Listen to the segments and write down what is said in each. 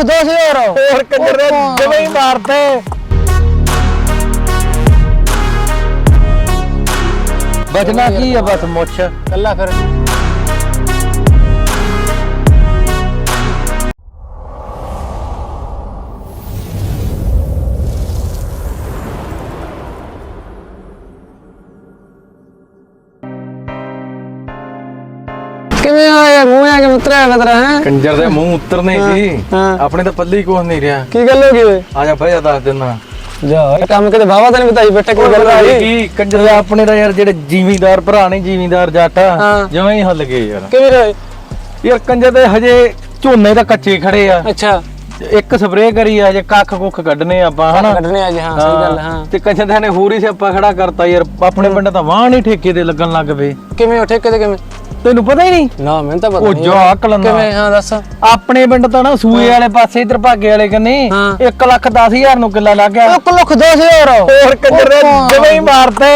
ਲੱਖ 10000 ਹੋਰ। ਕੰਜਰ ਦੇ ਜਿਵੇਂ ਹੀ ਮਾਰਤੇ ਬਚਣਾ ਕੀ ਆ ਬਸ ਮੁੱਛ? ਕੱਲਾ ਫਿਰ। ਕਿਵੇਂ ਆਇਆ? ਮੂੰਹ ਆ ਕੇ ਮੁੱਤਰਿਆ ਕਦਰਾ ਹੈ? ਕੰਜਰ ਦੇ ਮੂੰਹ ਉਤਰਨੇ ਸੀ। ਹਾਂ। ਆਪਣੇ ਤਾਂ ਪੱਲੇ ਹੀ ਕੁਛ ਨਹੀਂ ਰਿਹਾ। ਕੀ ਗੱਲ ਹੋ ਗਈ ਓਏ? ਆ ਜਾ ਜਾ ਦੱਸ ਦਿੰਦਾ। ਜਾ ਇਹ ਕੰਮ ਕਿਤੇ ਬਾਵਾ ਤਾਂ ਨਹੀਂ ਬਤਾਈ ਬੈਠੇ ਕੋਈ ਗੱਲ ਹੋ ਗਈ? ਕੀ ਕੰਜਰ ਦੇ ਆਪਣੇ ਦਾ ਯਾਰ ਜਿਹੜੇ ਜ਼ਿਮੀਂਦਾਰ ਭਰਾ ਨੇ ਜ਼ਿਮੀਂਦਾਰ ਜੱਟ ਹਾਂ। ਜਿਵੇਂ ਹੀ ਹੱਲ ਗਏ ਯਾਰ। ਕਿਵੇਂ ਰਹੇ? ਯਾਰ ਕੰਜਰ ਦੇ ਹਜੇ ਝੋਨੇ ਤਾਂ ਕੱਚੇ ਖੜੇ ਆ। ਅੱਛਾ। ਇੱਕ ਸਪਰੇਅ ਕਰੀ ਆ ਹਜੇ ਕੱਖ ਕੁੱਖ ਕੱਢਨੇ ਆਪਾਂ ਹਨਾ? ਕੱਢਣੇ ਅੱਜ ਹਾਂ ਸਹੀ ਗੱਲ ਹਾਂ। ਤੇ ਕੰਜਰ ਦੇ ਹੋਰ ਹੀ ਸਿਆਪਾ ਖੜਾ ਕਰਤਾ ਯਾਰ ਆਪਣੇ ਪਿੰਡ ਤਾਂ ਵਾਹ ਨਹੀਂ ਠੇਕੇ ਤੇ ਲੱਗਣ ਲੱਗ ਪਏ। ਕਿਵੇਂ ਉੱਠੇ ਕਿਤੇ ਕਿਵੇਂ? ਤੈਨੂੰ ਪਤਾ ਹੀ ਨਹੀਂ? ਨਾ ਮੈਨੂੰ ਤਾਂ ਪਤਾ ਉਹ ਨਹੀਂ। ਜਾ ਕਲੰਨਾ ਕਿਵੇਂ? ਹਾਂ ਦੱਸ। ਆਪਣੇ ਪਿੰਡ ਤਾਂ ਨਾ ਸੂਏ ਵਾਲੇ ਪਾਸੇ ਇਧਰ ਭਾਗੇ ਵਾਲੇ ਕੰਨੀ ਹਾਂ। 1 ਲੱਖ 10000 ਨੂੰ ਕਿੱਲਾ ਲੱਗ ਗਿਆ। 1 ਲੱਖ 10000 ਹੋਰ ਕੰਜਰ ਦੇ ਜਿਵੇਂ ਹੀ ਮਾਰਤੇ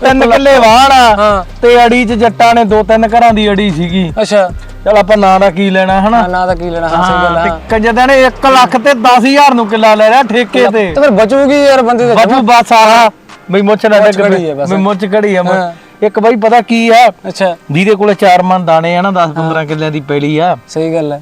ਤਿੰਨ ਕਿੱਲੇ ਵਾਹਣ ਆ। ਤੇ ਅੜੀ ਚ ਜੱਟਾਂ ਨੇ ਦੋ ਤਿੰਨ ਘਰਾਂ ਦੀ ਅੜੀ ਸੀਗੀ। ਅੱਛਾ। ਚਲ ਆਪਾਂ ਨਾਂ ਦਾ ਕੀ ਲੈਣਾ ਹਨਾ? ਨਾ ਤਾਂ ਕੀ ਲੈਣਾ ਹਾਂ ਸਹੀ ਗੱਲ ਹਾਂ, ਕੰਜਰ ਨੇ 1 ਲੱਖ ਤੇ 10000 ਨੂੰ ਕਿੱਲਾ ਲੈ ਲਿਆ ਠੇਕੇ ਤੇ ਤੇ। ਫਿਰ ਬਚੂਗੀ ਯਾਰ ਬੰਦੇ ਦੇ ਬਾਜੂ ਬਸ ਆਹ। ਬਈ ਮੁੱਛ ਨਾ ਡੱਗ। ਬਈ ਮੁੱਛ ਘੜੀ ਆ ਮੈਂ-। ਇੱਕ ਬਾਈ ਪਤਾ ਕੀ ਆ? ਅੱਛਾ। ਜਿਹਦੇ ਕੋਲੇ ਚਾਰ ਮਨ ਦਾਣੇ ਆ ਨਾ 10 15 ਕਿੱਲਿਆਂ ਦੀ ਪੈਲੀ ਆ। ਸਹੀ ਗੱਲ ਹੈ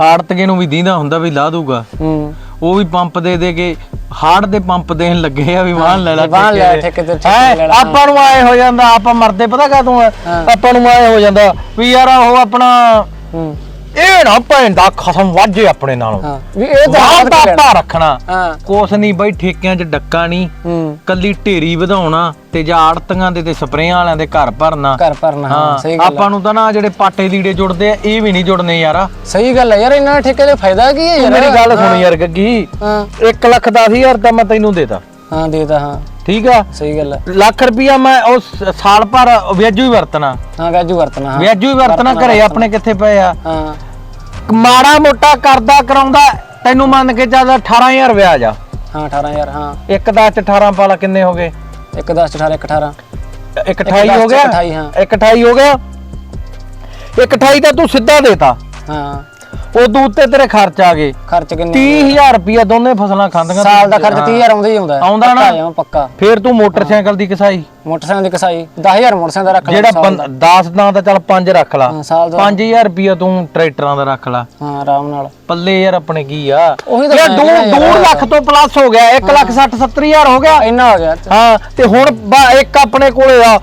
ਆੜਤਗੇ ਨੂੰ ਵੀ ਦੀਂਦਾ ਹੁੰਦਾ ਵੀ ਲਾ ਦੂਗਾ ਹੂੰ। ਉਹ ਵੀ ਪੰਪ ਦੇ ਦੇ ਕੇ ਹਾਰਡ ਦੇ ਪੰਪ ਦੇਣ ਲੱਗੇ ਆ ਵੀ ਵਾਹਨ ਲੈ ਲੈ ਵਾਹਨ ਲੈ ਠੇਕੇ ਤੇ। ਠੇਕੇ? ਲੈ ਲਾ, ਆਪਾਂ ਨੂੰ ਆਏ ਹੋ ਜਾਂਦਾ ਆਪਾਂ ਮਰਦੇ ਪਤਾ ਕਾ ਤੂੰ ਆਪਾਂ ਨੂੰ ਆਏ ਹੋ ਜਾਂਦਾ ਵੀ ਯਾਰ ਉਹ ਆਪਣਾ ਹੂੰ। ਇਹ ਨਾ ਭੈਣ ਦਾ ਖਸਮ ਵਾਜੇ ਆਪਣੇ ਨਾਲੋਂ। ਹਾਂ ਵੀ ਇਹ ਤਾਂ ਦਾ ਭਾ ਰੱਖਣਾ। ਹਾਂ। ਕੁਛ ਨਹੀਂ ਬਈ ਠੇਕਿਆਂ 'ਚ ਡੱਕਾ ਨਹੀਂ। ਹੂੰ। ਕੱਲੀ ਢੇਰੀ ਵਧਾਉਣਾ ਤੇ ਜਾਂ ਆੜਤੀਆਂ ਦੇ ਤੇ ਸਪਰੇਆਂ ਵਾਲਿਆਂ ਦੇ ਘਰ ਭਰਨਾ। ਘਰ ਭਰਨਾ ਹਾਂ ਸਹੀ ਗੱਲ ਆਪਾਂ ਨੂੰ ਤਾਂ ਨਾ ਜਿਹੜੇ ਪਾਟੇ ਲੀੜੇ ਜੁੜਦੇ ਆ ਇਹ ਵੀ ਨਹੀਂ ਜੁੜਨੇ ਯਾਰ। ਸਹੀ ਗੱਲ ਹੈ ਯਾਰ ਇਹਨਾਂ ਠੇਕੇ ਦੇ ਫਾਇਦਾ ਕੀ ਹੈ ਯਾਰ ਮੇਰੀ ਗੱਲ ਸੁਣ ਯਾਰ ਗੱਗੀ। ਹਾਂ। 1 ਲੱਖ 10000 ਤਾਂ ਮੈਂ ਤੈਨੂੰ ਦੇਤਾ ਹਾਂ ਦੇਦਾ ਹਾਂ। ਠੀਕ ਆ? ਸਹੀ ਗੱਲ ਹੈ ਲੱਖ ਰੁਪਿਆ ਮੈਂ ਉਸ ਸਾਲ ਭਰ ਵਿਆਜੂ ਹੀ ਵਰਤਣਾ। ਹਾਂ ਵੈਜੂ ਵਰਤਣਾ ਹਾਂ। ਵਿਆਜੂ ਹੀ ਵਰਤਣਾ ਘਰੇ ਆਪਣੇ ਕਿੱਥੇ ਪਏ ਆ? ਹਾਂ। ਮਾੜਾ ਮੋਟਾ ਕਰਦਾ ਕਰਾਉਂਦਾ ਤੈਨੂੰ ਮੰਨ ਕੇ ਚੱਲ 18000 ਵਿਆਜ ਆ ਹਾਂ 18000 ਹਾਂ। ਇੱਕ 10 ਚ 18 ਪਾਲਾ ਕਿੰਨੇ ਹੋ ਗਏ? 1 10 18 1 18 ਇੱਕ 28 ਹੋ ਗਿਆ? ਇੱਕ 28 ਹਾਂ। ਇੱਕ 28 ਹੋ ਗਿਆ? ਇੱਕ 28 ਤਾਂ ਤੂੰ ਸਿੱਧਾ ਦੇਤਾ। ਹਾਂ। ਉਦੋਂ ਉੱਤੇ ਤੇਰੇ ਖਰਚ ਆ ਗਏ। ਖਰਚ ਕਿੰਨੇ 30000 ਰੁਪਿਆ ਦੋਨੇ ਫਸਲਾਂ ਖਾਂਦੀਆਂ ਸਾਲ ਦਾ ਖਰਚ 30000 ਆਉਂਦਾ ਹੀ ਆਉਂਦਾ ਹੈ। ਆਉਂਦਾ ਨਾ। ਪੱਕਾ ਫੇਰ ਤੂੰ ਮੋਟਰਸਾਈਕਲ ਦੀ ਕਸਾਈ। ਮੋਟਰਸਾਈਕਲ ਦੀ ਕਸਾਈ। 10000 ਮੋਟਰਸਾਈਕਲ ਦਾ ਰੱਖ ਲੈ ਜਿਹੜਾ 10 ਦਾ। ਤਾਂ ਚੱਲ 5 ਰੱਖ ਲਾ। ਹਾਂ, ਸਾਲ ਦਾ। 5000 ਰੁਪਿਆ ਤੂੰ ਟਰੈਕਟਰਾਂ ਦਾ ਰੱਖ ਲਾ। ਹਾਂ ਆਰਾਮ ਨਾਲ। ਪੱਲੇ ਯਾਰ ਆਪਣੇ ਕੀ ਆ? ਯਾਰ ਮੈਂ ਦੋ ਕਹਿਣਾ ਦੋ ਲੱਖ ਤੋਂ ਪਲੱਸ ਹੋ ਗਿਆ। 1 ਲੱਖ 60 70000 ਹੋ ਗਿਆ। ਇੰਨਾ ਹੋ ਗਿਆ। ਹਾਂ ਤੇ ਹੁਣ ਇੱਕ ਆਪਣੇ ਕੋਲੇ ਆ।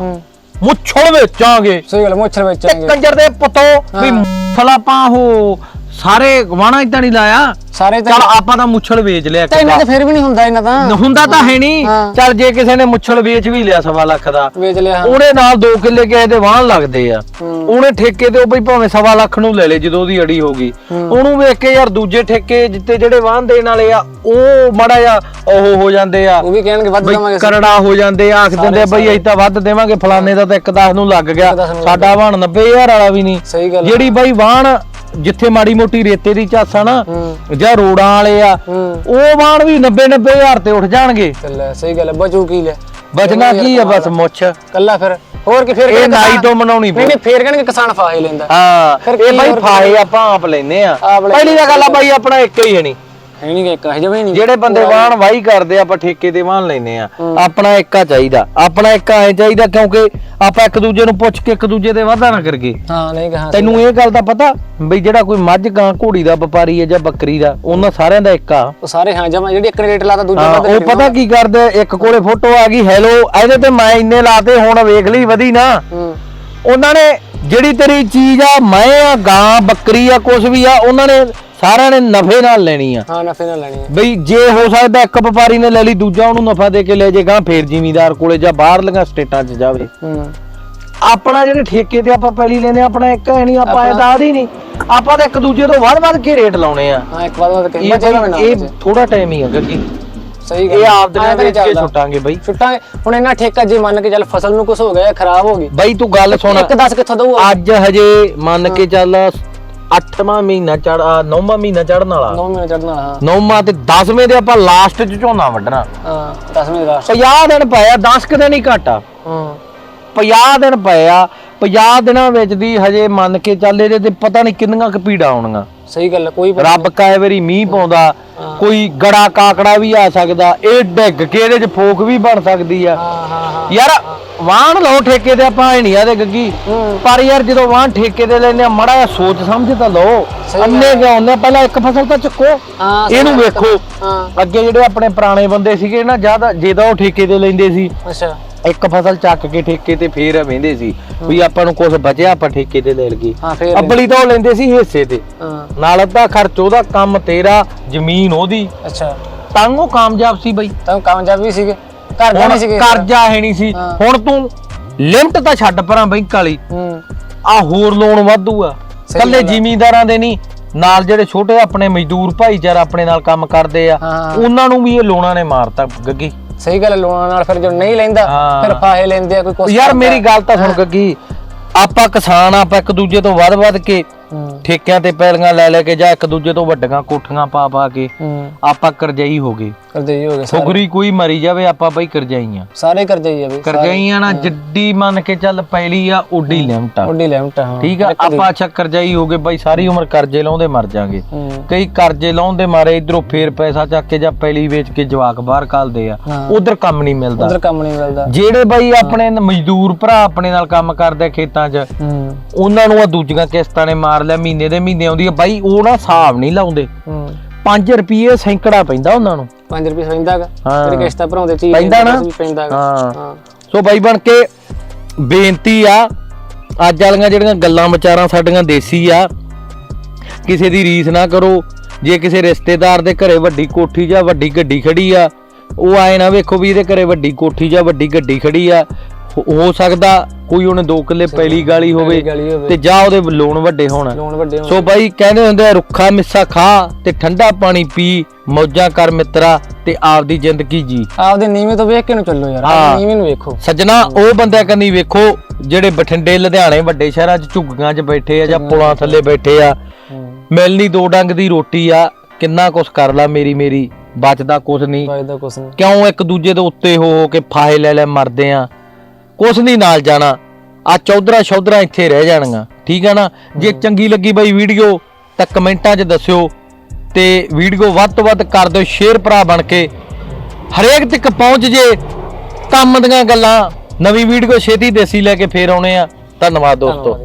ਮੁੱਛੜ ਵੇਚਾਂਗੇ। ਸਹੀ ਗੱਲ ਮੋਛਰ ਤੇ ਵੇਚਾਂਗੇ। ਕੰਜਰ ਦੇ ਪੁੱਤੋ ਵੀ ਫਲਾਪਾਂ ਉਹ ਸਾਰੇ ਗਵਾਣਾ ਇਦਾਂ ਨਹੀਂ ਲਾਇਆ। ਸਾਰੇ ਤਾਂ ਚੱਲ ਆਪਾਂ ਤਾਂ ਮੁੱਛੜ ਵੇਚ ਲਿਆ ਇੱਕ ਤਾਂ ਇਹਨਾਂ ਤੇ। ਫਿਰ ਵੀ ਨਹੀਂ ਹੁੰਦਾ ਇਹਨਾਂ ਤਾਂ। ਹੁੰਦਾ ਤਾਂ ਹੈ ਨਹੀਂ। ਹਾਂ। ਚੱਲ ਜੇ ਕਿਸੇ ਨੇ ਮੁੱਛੜ ਵੇਚ ਵੀ ਲਿਆ ਸਵਾ ਲੱਖ ਦਾ ਵੇਚ ਲਿਆ ਉਹਨੇ ਨਾਲ 2 ਕਿੱਲੇ ਕਿਸੇ ਦੇ ਵਾਹਣ ਲੱਗਦੇ ਆ। ਹੂੰ। ਉਹਨੇ ਠੇਕੇ ਤੇ ਉਹ ਬਈ ਭਾਵੇਂ ਸਵਾ ਲੱਖ ਨੂੰ ਲੈ ਲੇ ਜਦੋਂ ਉਹਦੀ ਅੜੀ ਹੋ ਗਈ। ਉਹਨੂੰ ਵੇਖ ਕੇ ਯਾਰ ਦੂਜੇ ਠੇਕੇ ਜਿੱਤੇ ਜਿਹੜੇ ਵਾਹਣ ਦੇਣ ਵਾਲੇ ਆ ਉਹ ਮੜਾ ਜਾ ਉਹ ਹੋ ਜਾਂਦੇ ਆ। ਉਹ ਵੀ ਕਹਿਣਗੇ ਵੱਧ ਬਈ ਦਵਾਂਗੇ ਕਰੜਾ ਹੋ ਜਾਂਦੇ ਆ ਆਖ ਦਿੰਦੇ ਆ ਬਈ ਅਸੀਂ ਤਾਂ ਵੱਧ ਦੇਵਾਂਗੇ ਫਲਾਣੇ ਦਾ ਤਾਂ ਇੱਕ 10 ਨੂੰ ਲੱਗ ਗਿਆ। ਦਸ ਨੂੰ ਸਾਡਾ ਵਾਹਣ 90000 ਵਾਲਾ ਵੀ ਨਹੀਂ। ਸਹੀ ਗੱਲ ਜਿਹੜੀ ਬਈ ਵਾਹਣ ਜਿੱਥੇ ਮਾੜੀ ਮੋਟੀ ਰੇਤੇ ਦੀ ਝਾਸਾ ਨਾ ਹੂੰ। ਜਾਂ ਰੋੜਾਂ ਵਾਲੇ ਆ। ਉਹ ਵਾਹਣ ਵੀ 90 90000 ਤੇ ਉੱਠ ਜਾਣਗੇ। ਚੱਲ ਸਹੀ ਗੱਲ ਬਚੂ ਕੀ ਲੈ? ਬਚਣਾ ਕੀ ਆ ਬਸ ਮੁੱਛ। ਕੱਲਾ ਫਿਰ ਹੋਰ ਕੀ ਫਿਰ ਇਹ ਨਾਈ ਤੋਂ ਮਨਾਉਣੀ ਨਹੀਂ ਨਹੀਂ ਫੇਰ ਕਹਿਣਗੇ ਕਿਸਾਨ ਫਾਹੇ ਲੈਂਦਾ। ਹਾਂ ਇਹ ਬਾਈ ਫਾਹੇ ਆਪਾਂ ਆਪ ਲੈਨੇ ਆ। ਪਹਿਲੀ ਗੱਲ ਆ ਬਾਈ ਆਪਣਾ ਇੱਕ ਹੀ ਹੈ ਨਹੀਂ ਹੈ ਨਹੀਂ ਕਿ ਇੱਕ ਹੈ ਜਵੇਂ ਨਹੀਂ। ਜਿਹੜੇ ਬੰਦੇ ਵਾਹਣ ਵਾਹੀ ਕਰਦੇ ਆ, ਆਪਾਂ ਠੇਕੇ ਤੇ ਵਾਹਣ ਲੈਨੇ ਆ। ਆਪਣਾ ਇੱਕਾ ਚਾਹੀਦਾ। ਆਪਣਾ ਇੱਕਾ ਐ ਚਾਹੀਦਾ ਕਿਉਂਕਿ ਆਪਾਂ ਇੱਕ ਦੂਜੇ ਨੂੰ ਪੁੱਛ ਕੇ ਇੱਕ ਦੂਜੇ ਦੇ ਵਾਧਾ ਨਾ ਕਰਗੇ ਹਾਂ ਨਹੀਂ ਕਹਾਂ ਤੈਨੂੰ ਇਹ ਗੱਲ ਦਾ ਪਤਾ ਬਈ ਜਿਹੜਾ ਕੋਈ ਮੱਝ ਗਾਂ ਘੋੜੀ ਦਾ ਵਪਾਰੀ ਹੈ ਜਾਂ ਬੱਕਰੀ ਦਾ ਉਹਨਾਂ ਸਾਰਿਆਂ ਦਾ ਉਹ ਸਾਰੇ ਹਾਂ ਜਮਾ ਜਿਹੜੀ ਇੱਕ ਨੇ ਰੇਟ ਲਾਤਾ ਦੂਜਾ ਹਾਂ, ਵੱਧ ਉਹ ਪਤਾ ਕੀ ਕਰਦੇ? ਆ? ਇੱਕ ਕੋਲੇ ਫੋਟੋ ਆ ਗਈ ਹੈਲੋ ਇਹਦੇ ਤੇ ਮੈਂ ਇੰਨੇ ਲਾਤੇ ਹੁਣ ਵੇਖ ਲਈ ਵਧੀ ਨਾ। ਹੂੰ। ਉਹਨਾਂ ਨੇ ਜਿਹੜੀ ਤੇਰੀ ਚੀਜ਼ ਆ ਮੈਂ ਆ ਗਾਂ ਬੱਕਰੀ ਆ ਕੁਝ ਵੀ ਆ ਉਹਨਾਂ ਨੇ ਸਾਰਿਆਂ ਨੇ ਨਫੇ ਨਾਲ ਲੈਣੀ ਆ। ਹਾਂ ਨਫੇ ਨਾਲ ਲੈਣੀ ਹੈ ਬਈ ਜੇ ਹੋ ਸਕਦਾ ਇੱਕ ਵਪਾਰੀ ਨੇ ਲੈ ਲਈ ਦੂਜਾ ਉਹਨੂੰ ਨਫਾ ਦੇ ਕੇ ਲੈ ਜੇ ਗਾਂ ਫੇਰ ਜ਼ਿਮੀਦਾਰ ਕੋਲੇ ਜਾਂ ਬਾਹਰਲੀਆਂ ਸਟੇਟਾਂ 'ਚ ਜਾਵੇ। ਹੂੰ। ਆਪਣਾ ਜਿਹੜੇ ਠੇਕੇ ਤੇ ਆਪਾਂ ਪਹਿਲੀ ਲੈਨੇ ਆਪਣਾ ਇੱਕ ਹੈ ਨਹੀਂ ਆਪਾਂ ਇਹ ਦਾਦ ਹੀ ਨਹੀਂ। ਆਪਾਂ ਤਾਂ ਇੱਕ ਦੂਜੇ ਤੋਂ ਵੱਧ ਵੱਧ ਕੇ ਰੇਟ ਲਾਉਣੇ ਆ। ਹਾਂ ਇੱਕ ਬਾਅਦ ਕਹੀ ਇਹ ਥੋੜਾ ਟਾਈਮ ਹੀ ਹੈਗਾ ਕਿ ਸਹੀ ਇਹ ਆਪ ਦੇ ਵੇਚ ਕੇ। ਛੁੱਟਾਂਗੇ ਬਈ। ਛੁੱਟਾਂਗੇ ਹੁਣ ਇਹਨਾਂ ਠੇਕਾ ਜੇ ਮੰਨ ਕੇ ਚੱਲ ਫਸਲ ਨੂੰ ਕੁਝ ਹੋ ਗਿਆ ਖਰਾਬ ਹੋ ਗਈ। ਬਈ ਤੂੰ ਗੱਲ ਸੁਣ। ਇੱਕ 10 ਕਿੱਥੋਂ ਦਊ ਅੱਜ ਹਜੇ ਮੰਨ ਕੇ ਚੱਲ 8ਵਾਂ ਮਹੀਨਾ ਚੜ 9ਵਾਂ ਮਹੀਨਾ ਚੜਨ ਵਾਲਾ। 9 ਮਹੀਨੇ ਚੜਨਾ ਹਾਂ। 9ਵਾਂ ਤੇ 10ਵੇਂ ਦੇ ਆਪਾਂ ਲਾਸਟ 'ਚ ਝੋਨਾ ਵੱਢਣਾ। ਹਾਂ 10 ਮਹੀਨੇ ਲਾਸਟ 50 ਦਿਨ ਪਏ ਆ 10 ਕੁ ਦਿਨ ਹੀ ਘਟਾ ਹਾਂ। 50 ਦਿਨ ਪਏ ਆ 50 ਦਿਨਾਂ ਵਿੱਚ ਦੀ ਹਜੇ ਮੰਨ ਕੇ ਚੱਲ ਇਹਦੇ ਤੇ ਪਤਾ ਨਹੀਂ ਕਿੰਨੀਆਂ ਕੁ ਪੀੜਾ ਆਉਣੀਆਂ ਸਹੀ ਗੱਲ ਕੋਈ ਪਤਾ ਰੱਬ ਕਾਏ ਵਾਰੀ ਮੀਂਹ ਪਾਉਂਦਾ ਕੋਈ ਗੜਾ ਕਾਕੜਾ ਵੀ ਆ ਸਕਦਾ ਇਹ ਡਿੱਗ ਕੇ ਇਹਦੇ ਚ ਫੋਕ ਵੀ ਬਣ ਸਕਦੀ ਆ। ਹਾਂ ਹਾਂ ਹਾਂ। ਯਾਰ ਵਾਹਣ ਲਓ ਠੇਕੇ ਤੇ ਆਪਾਂ ਨਹੀਂ ਆਦੇ ਗੱਗੀ। ਪਰ ਯਾਰ ਜਦੋਂ ਵਾਹਣ ਠੇਕੇ ਤੇ ਲੈਨੇ ਆ ਮੜਾ ਸੋਚ ਸਮਝ ਤਾਂ ਲਓ। ਅੰਨੇ ਕਿਉਂ ਹੁੰਦੇ ਆ? ਪਹਿਲਾਂ ਇੱਕ ਫਸਲ ਤਾਂ ਚੱਕੋ। ਇਹਨੂੰ। ਵੇਖੋ। ਅੱਗੇ ਜਿਹੜੇ ਆਪਣੇ ਪੁਰਾਣੇ ਬੰਦੇ ਸੀਗੇ ਨਾ ਜ਼ਿਆਦਾ ਜਿਹਦਾ ਉਹ ਠੇਕੇ ਤੇ ਲੈਂਦੇ ਸੀ। ਅੱਛਾ। ਇੱਕ ਫਸਲ ਚੱਕ ਕੇ ਠੇਕੇ ਤੇ ਫੇਰ ਵਹਿੰਦੇ ਸੀ ਵੀ ਆਪਾਂ ਨੂੰ ਕੁਝ ਬਚਿਆ ਆਪਾਂ ਠੇਕੇ ਤੇ ਲੈ ਫੇਰ ਅੱਬਲੀ ਤਾਂ ਉਹ ਲੈਂਦੇ ਸੀ ਹਿੱਸੇ ਤੇ। ਨਾਲ ਅੱਧਾ ਖਰਚ ਉਹਦਾ ਕੰਮ ਤੇਰਾ ਜ਼ਮੀਨ ਉਹਦੀ। ਅੱਛਾ। ਤਾਂ ਉਹ ਕਾਮਯਾਬ ਸੀ ਬਈ। ਤਾਂ ਕਾਮਯਾਬ ਵੀ ਸੀਗੇ। ਘਰ ਦੇ ਹੁਣ ਨਹੀਂ ਕਰਜ਼ਾ ਹੈ ਨਹੀਂ ਸੀ ਹਾਂ। ਹੁਣ ਤੂੰ ਲਿਮਟ ਤਾਂ ਛੱਡ ਪਰਾਂ ਬੈਂਕ ਵਾਲੀ ਹੂੰ ਆ ਹੋਰ ਲੋਨ ਵਾਧੂ ਆ ਸਹੀ ਕੱਲੇ ਗੱਲ ਆ। ਜ਼ਿਮੀਂਦਾਰਾਂ ਦੇ ਨਹੀਂ ਨਾਲ ਜਿਹੜੇ ਛੋਟੇ ਆਪਣੇ ਮਜ਼ਦੂਰ ਭਾਈਚਾਰਾ ਆਪਣੇ ਨਾਲ ਕੰਮ ਕਰਦੇ ਆ ਹਾਂ। ਉਹਨਾਂ ਨੂੰ ਵੀ ਇਹ ਲੋਨਾਂ ਨੇ ਮਾਰਤਾ ਗੱਗੀ ਸਹੀ ਗੱਲ ਹੈ, ਲੋਨਾਂ ਨਾਲ ਫਿਰ ਜੋ ਨਹੀਂ ਲੈਂਦਾ ਹਾਂ। ਫਿਰ ਫਾਹੇ ਲੈਂਦੇ ਆ ਕੋਈ ਕੁਛ ਯਾਰ ਕਰਦਾ। ਮੇਰੀ ਗੱਲ ਤਾਂ ਸੁਣ ਗੱਗੀ ਆਪਾਂ ਕਿਸਾਨ ਆ, ਆਪਾਂ ਇੱਕ ਦੂਜੇ ਤੋਂ ਵੱਧ ਵੱਧ ਕੇ ਹੂੰ ਠੇਕਿਆਂ ਤੇ ਪੈਲੀਆਂ ਲੈ ਲੈ ਕੇ ਜਾਂ ਇੱਕ ਦੂਜੇ ਤੋਂ ਵੱਡੀਆਂ ਕੋਠੀਆਂ ਪਾ ਪਾ ਕੇ ਹੂੰ। ਆਪਾਂ ਕਰਜਾਈ ਹੋ ਗਏ। ਕਰਦੇ ਹੀ ਗਏ ਸਾਰੇ। ਫੁਗਰੀ ਕੋਈ ਮਰੀ ਜਾਵੇ ਆਪਾਂ ਬਈ ਕਰਜਾਈ ਆ ਸਾਰੇ ਕਰਦੇ ਹੀ ਆ ਵੀ ਕਰਜਾਈਆਂ ਨਾ ਜੱਡੀ ਮੰਨ ਕੇ ਚੱਲ ਪੈਲੀ ਆ ਓਡੀ ਲਿਮਟ ਆ। ਉੱਡੀ ਲੈਮਟ ਹਾਂ। ਠੀਕ ਆ ਆਪਾਂ ਅੱਛਾ ਕਰਜਾਈ ਹੋ ਗਏ ਬਾਈ ਸਾਰੀ ਉਮਰ ਕਰਜ਼ੇ ਲਾਉਂਦੇ ਮਰ ਜਾਾਂਗੇ। ਹੂੰ। ਕਈ ਕਰਜ਼ੇ ਲਾਉਂਦੇ ਮਾਰੇ ਇਧਰੋਂ ਫੇਰ ਪੈਸਾ ਚੱਕ ਕੇ ਜਾਂ ਪੈਲੀ ਵੇਚ ਕੇ ਜਵਾਕ ਬਾਹਰ ਕੱਲਦੇ ਆ ਹਾਂ। ਉਧਰ ਕੰਮ ਨਹੀਂ ਮਿਲਦਾ। ਉਧਰ ਕੰਮ ਨਹੀਂ ਮਿਲਦਾ। ਜਿਹੜੇ ਬਾਈ ਆਪਣੇ ਮਜ਼ਦੂਰ ਭਰਾ ਆਪਣੇ ਨਾਲ ਕੰਮ ਕਰਦੇ ਆ ਖੇਤਾਂ 'ਚ ਹੂੰ। ਉਹਨਾਂ ਨੂੰ ਆ ਦੂਜੀਆਂ ਕਿਸ਼ਤਾਂ ਨੇ ਮਾਰ ਲਿਆ ਮਹੀਨੇ ਦੇ ਮਹੀਨੇ ਆਉਂਦੀ ਆ ਬਾਈ ਉਹ ਨਾ ਹਿਸਾਬ ਨਹੀਂ ਲਾਉਂਦੇ। ਹੂੰ। 5 ਰੁਪਏ ਸੈਂਕੜਾ ਪੈਂਦਾ ਉਹਨਾਂ ਨੂੰ। 5 ਰੁਪਏ ਪੈਂਦਾਗਾ ਹਾਂ। ਤੇਰੀ ਕਿਸ਼ਤਾਂ ਭਰਾਉਂਦੇ ਚੀਜ਼ ਪੈਂਦਾ ਨਾ? ਪੈਂਦਾਗਾ ਹਾਂ। ਹਾਂ। ਸੋ ਬਾਈ ਬਣ ਕੇ ਬੇਨਤੀ ਆ ਅੱਜ ਵਾਲੀਆਂ ਜਿਹੜੀਆਂ ਗੱਲਾਂ ਵਿਚਾਰਾਂ ਸਾਡੀਆਂ ਦੇਸੀ ਆ ਕਿਸੇ ਦੀ ਰੀਸ ਨਾ ਕਰੋ। ਜੇ ਕਿਸੇ ਰਿਸ਼ਤੇਦਾਰ ਦੇ ਘਰੇ ਵੱਡੀ ਕੋਠੀ ਜਾਂ ਵੱਡੀ ਗੱਡੀ ਖੜੀ ਆ ਉਹ ਆਏ ਨਾ ਵੇਖੋ ਵੀ ਇਹਦੇ ਘਰੇ ਵੱਡੀ ਕੋਠੀ ਜਾਂ ਵੱਡੀ ਗੱਡੀ ਖੜੀ ਆ ਹੋ- ਹੋ ਸਕਦਾ ਕੋਈ ਉਹਨੇ ਦੋ ਕਿੱਲੇ ਪੈਲੀ ਗਾਲੀ ਹੋਵੇ ਗਲੀ ਹੋਵੇ। ਤੇ ਜਾਂ ਉਹਦੇ ਲੋਨ ਵੱਡੇ ਹੋਣ। ਲੋਨ ਵੱਡੇ ਹੋਣ। ਸੋ ਬਾਈ ਕਹਿੰਦੇ ਹੁੰਦੇ ਆ ਰੁੱਖਾ ਮਿੱਸਾ ਖਾ ਤੇ ਠੰਡਾ ਪਾਣੀ ਪੀ ਮੌਜਾਂ ਕਰ ਮਿੱਤਰਾ ਤੇ ਆਪਦੀ ਜ਼ਿੰਦਗੀ ਜੀ। ਆਪਦੇ ਨੀਵੇਂ ਤੋਂ ਵੇਖ ਕੇ ਨੂੰ ਚੱਲੋ ਯਾਰ ਹਾਂ। ਨੀਵੇਂ ਨੂੰ ਵੇਖੋ। ਸੱਜਣਾ ਉਹ ਬੰਦਿਆਂ ਕੰਨੀ ਵੇਖੋ ਜਿਹੜੇ ਬਠਿੰਡੇ ਲੁਧਿਆਣੇ ਵੱਡੇ ਸ਼ਹਿਰਾਂ 'ਚ ਝੁੱਗੀਆਂ 'ਚ ਬੈਠੇ ਆ ਜਾਂ ਪੁਲਾਂ ਥੱਲੇ ਬੈਠੇ ਆ। ਹੂੰ। ਮਿਲਣੀ ਦੋ ਡੰਗ ਦੀ ਰੋਟੀ ਆ ਕਿੰਨਾ ਕੁਛ ਕਰ ਲਾ ਮੇਰੀ ਮੇਰੀ ਬਚਦਾ ਕੁਛ ਨਹੀਂ ਫਾਇਦਾ ਕੁਛ ਨਹੀਂ ਕਿਉਂ ਇੱਕ ਦੂਜੇ ਦੇ ਉੱਤੇ ਹੋ ਹੋ ਕੇ ਫਾਹੇ ਲੈ ਲੈ ਮਰਦੇ ਆ? ਕੁਛ ਨਹੀਂ ਨਾਲ ਜਾਣਾ। ਆ ਚੌਧਰਾ ਸ਼ੌਧਰਾ ਇੱਥੇ ਰਹਿ ਜਾਣਗੀਆਂ ਠੀਕ ਆ ਨਾ? ਜੇ ਚੰਗੀ ਲੱਗੀ ਬਈ ਵੀਡੀਓ ਤਾਂ ਕਮੈਂਟਾਂ 'ਚ ਦੱਸਿਓ ਤੇ ਵੀਡੀਓ ਵੱਧ ਤੋਂ ਵੱਧ ਕਰ ਦਿਓ ਸ਼ੇਅਰ ਭਰਾ ਬਣ ਕੇ। ਹਰੇਕ ਤੱਕ ਪਹੁੰਚ ਜੇ ਕੰਮ ਦੀਆਂ ਗੱਲਾਂ। ਨਵੀਂ ਵੀਡੀਓ ਛੇਤੀ ਦੇਸੀ ਲੈ ਕੇ ਫੇਰ ਆਉਣੇ ਆ। ਧੰਨਵਾਦ ਦੋਸਤੋ।